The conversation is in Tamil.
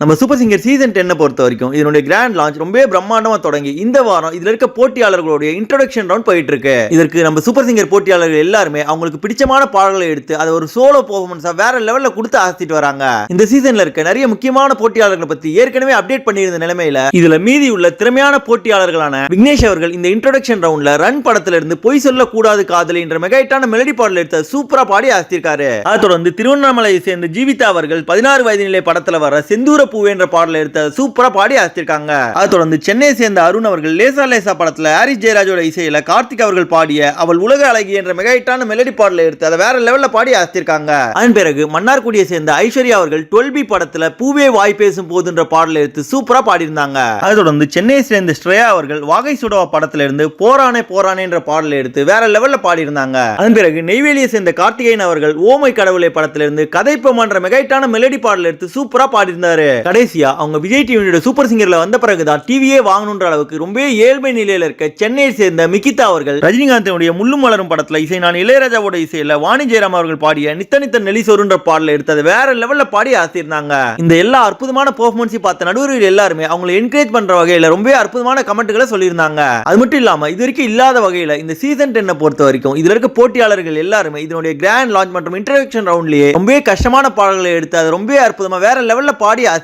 நம்ம சூப்பர் சிங்கர் சீசன் டென்னை பொறுத்த வரைக்கும் இதனுடைய கிராண்ட் லான்ச் ரொம்ப பிரம்மாண்டமா தொடங்கி இந்த வாரம் இதில் இருக்க போட்டியாளர்களுடைய இன்ட்ரடக்ஷன் ரவுண்ட் போயிட்டு இருக்கு இதற்கு நம்ம சூப்பர் சிங்கர் போட்டியாளர்கள் எல்லாருமே அவங்களுக்கு பிடிச்சமான பாடல்களை எடுத்து அதை ஒரு சோலோ பெர்ஃபார்மன்ஸா வேற லெவலில் கொடுத்து ஆசிட்டு வராங்க. இந்த சீசன்ல இருக்க நிறைய முக்கியமான போட்டியாளர்களை பத்தி ஏற்கனவே அப்டேட் பண்ணியிருந்த நிலைமையில இதுல மீதி உள்ள திறமையான போட்டியாளர்களான விக்னேஷ் அவர்கள் இந்த இன்ட்ரடக்ஷன் ரவுண்ட்ல ரன் படத்துல இருந்து பொய் சொல்லக்கூடாது காதலி என்ற மெகாயிட்டான மெலடி பாடல் எடுத்த சூப்பரா பாடி ஆசித்திருக்காரு. அதை தொடர்ந்து திருவண்ணாமலையை சேர்ந்த ஜீவிதா அவர்கள் பதினாறு வயது நிலை படத்துல வர செந்தூர பூவே என்ற பாடலை எடுத்த சூப்பரா பாடி ஆசித்திருக்காங்க அதை தொடர்ந்து சென்னையை சேர்ந்த அருண் அவர்கள் லேசா லேசா படத்துல ஹாரிஸ் ஜெயராஜோட இசையில கார்த்திக் அவர்கள் பாடிய அவள் உலக அழகி என்ற மெகாயிட்டான மெலடி பாடலை எடுத்து அதை வேற லெவல்ல பாடி ஆசித்திருக்காங்க அதன் பிறகு மன்னார்குடியை சேர்ந்த ஐஸ்வர்யா அவர்கள் டுவெல் பி படத்துல பூவே வாய் பேசும் போதுன்ற பாடலை எடுத்து சூப்பரா பாடியிருந்தாங்க. அதை தொடர்ந்து சென்னையை சேர்ந்த ஸ்ரேயா அவர்கள் வாகை சுடவா படத்துல இருந்து போரானே போரானே என்ற பாடலை எடுத்து வேற லெவல்ல பாடியிருந்தாங்க. அதன் பிறகு நெய்வேலியை சேர்ந்த கார்த்திகேயன் அவர்கள் ஓமை கடவுளை படத்திலிருந்து கதைப்பமன்ற மெகைட்டான மெலடி பாடல் எடுத்து சூப்பரா பாடியிருந்தாரு. கடைசியா அவங்க விஜய் டிவியோட சூப்பர் சிங்கர்ல வந்த பிறகுதான் டிவியே வாங்கணுன்ற அளவுக்கு ரொம்ப ஏழ்மை நிலையில இருக்க சென்னையை சேர்ந்த மிகிதா அவர்கள் ரஜினிகாந்தனுடைய முள்ளும் மலரும் படத்துல இசை நான் இளையராஜாவோட இசையில வாணி ஜெயராம் அவர்கள் பாடிய நித்த நித்த நெலிசோருன்ற பாடலை எடுத்து அதை வேற லெவல்ல பாடி ஆசிருந்தாங்க. இந்த எல்லா அற்புதமான பெர்ஃபார்மன்ஸையும் பார்த்த நடுவர்கள் எல்லாருமே அவங்களை என்கரேஜ் பண்ற வகையில ரொம்ப அற்புதமான கமெண்ட்களை சொல்லியிருந்தாங்க. அது மட்டும் இல்லாம இது வரைக்கும் இல்லாத வகையில இந்த சீசன் டென்னை பொறுத்த வரைக்கும் இதுல இருக்க போட்டியாளர்கள் எல்லாருமே இதனுடைய கிராண்ட் லான்ச் மற்றும் இன்ட்ரடக்ஷன் ரவுண்ட்லயே ரொம்ப கஷ்டமான பாடல்களை எடுத்து அது ரொம்ப அற்புதமா வேற லெவல்ல பாடி